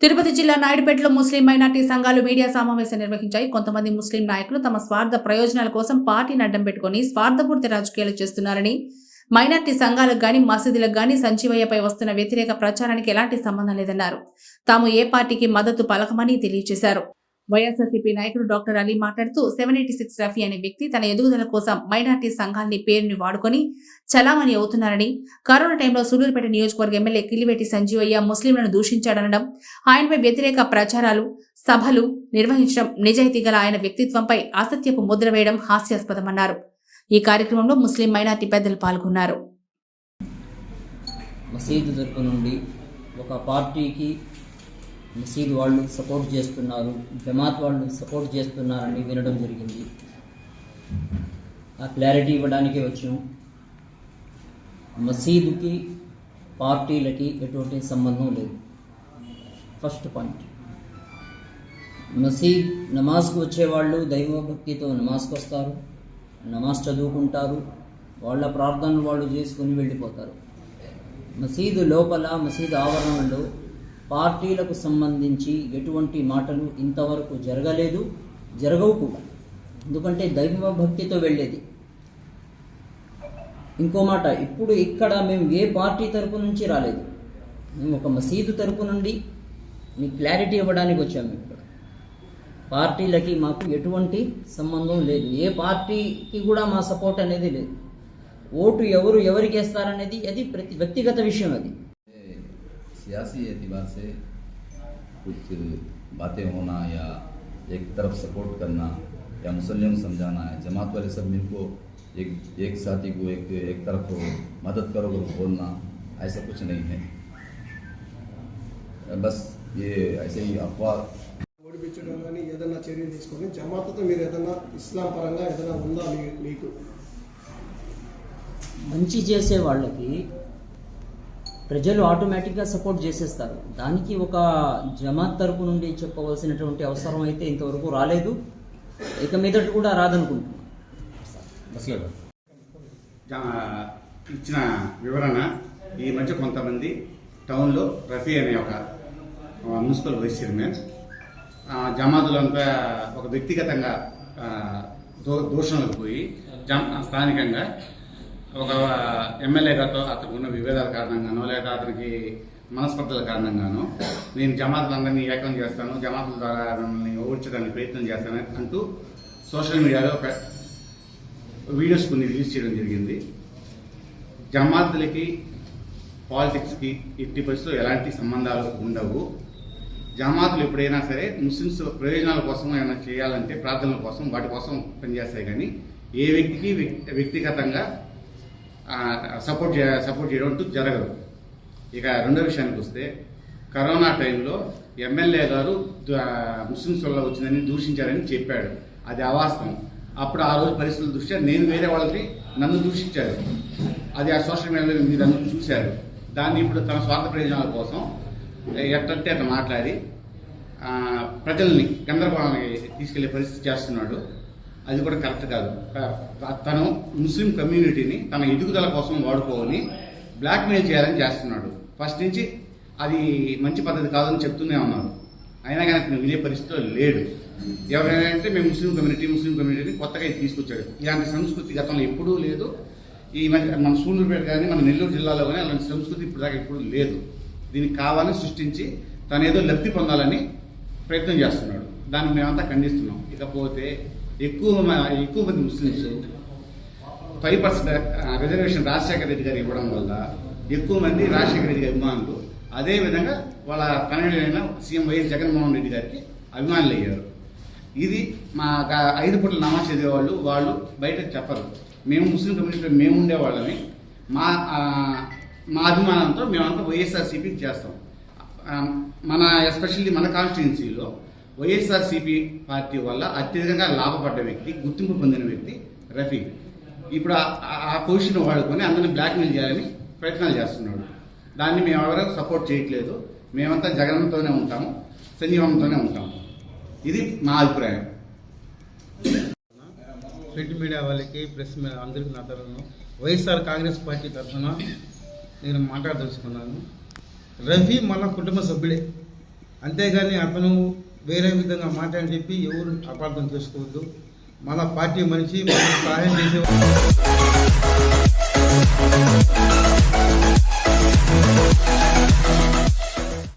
తిరుపతి జిల్లా నాయుడుపేటలో ముస్లిం మైనార్టీ సంఘాలు మీడియా సమావేశం నిర్వహించాయి. కొంతమంది ముస్లిం నాయకులు తమ స్వార్థ ప్రయోజనాల కోసం పార్టీని అడ్డం పెట్టుకుని స్వార్థపూర్తి రాజకీయాలు చేస్తున్నారని మైనార్టీ సంఘాలకు గాని మసీదులకు గాని సంజీవయ్యపై వస్తున్న వ్యతిరేక ప్రచారానికి ఎలాంటి సంబంధం లేదన్నారు. తాము ఏ పార్టీకి మద్దతు పలకమని తెలియజేశారు. వైఎస్ఆర్సీపీ నాయకుడు డాక్టర్ అలీ మాట్లాడుతూ సెవెన్ ఎయిటీ సిక్స్ రఫీ అనే వ్యక్తి తన ఎదుగుదల కోసం మైనార్టీ సంఘాన్ని పేరుని వాడుకొని చలామణి అవుతున్నారని. కరోనా టైంలో సూలూరుపేట నియోజకవర్గ ఎమ్మెల్యే కిలివేటి సంజీవయ్య ముస్లింలను దూషించాడనడం ఆయనపై వ్యతిరేక ప్రచారాలు సభలు నిర్వహించడం నిజాయితీ గల ఆయన వ్యక్తిత్వంపై అసత్యపు ముద్ర వేయడం హాస్యాస్పదమన్నారు. ఈ కార్యక్రమంలో ముస్లిం మైనార్టీ పెద్దలు పాల్గొన్నారు. మసీదు తరపు నుండి ఒక పార్టీకి మసీదు వాళ్ళు సపోర్ట్ చేస్తున్నారు జమాత్ వాళ్ళు సపోర్ట్ చేస్తున్నారని వినడం జరిగింది. ఆ క్లారిటీ ఇవ్వడానికే వచ్చాం. మసీదుకి పార్టీలకి ఎటువంటి సంబంధం లేదు. First point. మసీద్ నమాజ్కి వచ్చేవాళ్ళు దైవభక్తితో నమాజ్కి వస్తారు నమాజ్ చదువుకుంటారు వాళ్ళ ప్రార్థనలు వాళ్ళు చేసుకుని వెళ్ళిపోతారు. మసీదు లోపల మసీదు ఆవరణలో పార్టీలకు సంబంధించి ఎటువంటి మాటలు ఇంతవరకు జరగలేదు జరగవు కూడా. ఎందుకంటే దైవ భక్తితో వెళ్ళేది. ఇంకో మాట ఇప్పుడు ఇక్కడ మేము ఏ పార్టీ తరపు నుంచి రాలేదు. మేము ఒక మసీదు తరపు నుండి మీకు క్లారిటీ ఇవ్వడానికి వచ్చాము ఇక్కడ. పార్టీలకి మాకు ఎటువంటి సంబంధం లేదు. ఏ పార్టీకి కూడా మా సపోర్ట్ అనేది లేదు. ఓటు ఎవరు ఎవరికి వేస్తారనేది అది ప్రతి వ్యక్తిగత విషయం అది. सियासी एतबार से कुछ बातें होना या एक तरफ सपोर्ट करना या मुसलिम समझाना है जमात वाले सब मिलको एक एक साथी को एक एक तरफ मदद करो करो बोलना ऐसा कुछ नहीं है बस ये ऐसे ही अफवाह ఓడిపించడం కానీ ఏదైనా చర్య తీసుకొని జమాత్తో మీరు ఏదైనా ఇస్లాం పరంగా ఏదైనా ఉందా మీ- మీకు మంచి చేసే వాళ్ళకి ప్రజలు ఆటోమేటిక్గా సపోర్ట్ చేసేస్తారు. దానికి ఒక జమాత్ తరపు నుండి చెప్పవలసినటువంటి అవసరం అయితే ఇంతవరకు రాలేదు. ఇక మీదట కూడా రాదనుకుంటున్నాను జా- ఇచ్చిన వివరణ ఈ మధ్య కొంతమంది టౌన్లో రఫీ అనే ఒక మున్సిపల్ వైస్ చైర్మన్ జమాతులంతా ఒక వ్యక్తిగతంగా దూషణలకు పోయి జమ్ స్థానికంగా ఒక ఎమ్మెల్యే గారితో అతనికి ఉన్న విభేదాల కారణంగానో లేదా అతనికి మనస్పర్ధల కారణంగానో నేను జమాతులందరినీ ఏకం చేస్తాను జమాతుల ద్వారా మిమ్మల్ని ఓడించడానికి ప్రయత్నం చేస్తాను అంటూ సోషల్ మీడియాలో ఒక వీడియోస్ కొన్ని రిలీజ్ చేయడం జరిగింది. జమాతులకి పాలిటిక్స్కి ఎట్టి పరిస్థితుల్లో ఎలాంటి సంబంధాలు ఉండవు. జమాతులు ఎప్పుడైనా సరే ముస్లిమ్స్ ప్రయోజనాల కోసం ఏమైనా చేయాలంటే ప్రార్థనల కోసం వాటి కోసం పనిచేస్తాయి కానీ ఏ వ్యక్తికి వ్యక్తి- వ్యక్తిగతంగా సపోర్ట్ సపోర్ట్ చేయడం అంటూ జరగదు. ఇక రెండో విషయానికి వస్తే కరోనా టైంలో ఎమ్మెల్యే గారు ద- ముస్లిమ్స్ వల్ల వచ్చిందని దూషించారని చెప్పాడు. అది అవాస్తవం. అప్పుడు ఆ రోజు పరిస్థితుల దృష్ట్యా నేను వేరే వాళ్ళకి నన్ను దూషించారు. అది ఆ సోషల్ మీడియాలో మీరు అందరూ చూశారు. దాన్ని ఇప్పుడు తన స్వార్థ ప్రయోజనాల కోసం ఎట్టంటే అట్లా మాట్లాడి ప్రజల్ని గందరగోళానికి తీసుకెళ్ళే పరిస్థితి చేస్తున్నాడు. అది కూడా కరెక్ట్ కాదు. తను ముస్లిం కమ్యూనిటీని తన ఎదుగుదల కోసం వాడుకోని బ్లాక్మెయిల్ చేయాలని చేస్తున్నాడు. ఫస్ట్ నుంచి అది మంచి పద్ధతి కాదని చెప్తూనే ఉన్నాను అయినా కానీ అతను వినే పరిస్థితిలో లేడు. ఎవరైనా అంటే మేము ముస్లిం కమ్యూనిటీ ముస్లిం కమ్యూనిటీని కొత్తగా ఇది తీసుకొచ్చాడు. ఇలాంటి సంస్కృతి గతంలో ఎప్పుడూ లేదు. ఈ మధ్య మన సూళ్ళూరుపేట కానీ మన నెల్లూరు జిల్లాలో కానీ అలాంటి సంస్కృతి ఇప్పుడు దాకా ఎప్పుడు లేదు. దీనికి కావాలని సృష్టించి తను ఏదో లబ్ధి పొందాలని ప్రయత్నం చేస్తున్నాడు. దాన్ని మేమంతా ఖండిస్తున్నాం. ఇకపోతే ఎక్కువ ఎక్కువ మంది Muslims five percent reservation Rajasekhara Reddy garu ఇవ్వడం వల్ల ఎక్కువ మంది రాజశేఖర రెడ్డి గారి అభిమానులు. అదే విధంగా వాళ్ళ కన్నడైన సీఎం వైఎస్ జగన్మోహన్ రెడ్డి గారికి అభిమానులు అయ్యారు. ఇది మా ఐదు పూటల నమాజ్ చదివేవాళ్ళు వాళ్ళు బయట చెప్పరు. మేము ముస్లిం కమ్యూనిటీలో మేము ఉండేవాళ్ళని మా మా అభిమానంతో మేమంతా వైఎస్ఆర్సీపీకి చేస్తాం. మన ఎస్పెషల్లీ మన కాన్స్టిట్యున్సీలో వైఎస్ఆర్సీపీ పార్టీ వల్ల అత్యధికంగా లాభపడ్డ వ్యక్తి గుర్తింపు పొందిన వ్యక్తి రఫీ. ఇప్పుడు ఆ- పొజిషన్ వాడుకొని అందరిని బ్లాక్మెయిల్ చేయాలని ప్రయత్నాలు చేస్తున్నాడు. దాన్ని మేము ఎవరూ సపోర్ట్ చేయట్లేదు. మేమంతా జగన్తోనే ఉంటాము సంజీవంతోనే ఉంటాము. ఇది మా అభిప్రాయం. ప్రింట్ మీడియా వాళ్ళకి ప్రెస్ మీడియా అందరికీ నా తరఫున వైఎస్ఆర్ కాంగ్రెస్ పార్టీ తరఫున నేను మాట్లాడదలుచుకున్నాను. రఫీ మన కుటుంబ సభ్యుడే. అంతేగాని అతను వేరే విధంగా మాట్లాడి చెప్పి ఎవరు అపార్థం చేసుకోవద్దు. మన పార్టీ మనిషి మనం సహాయం చేసే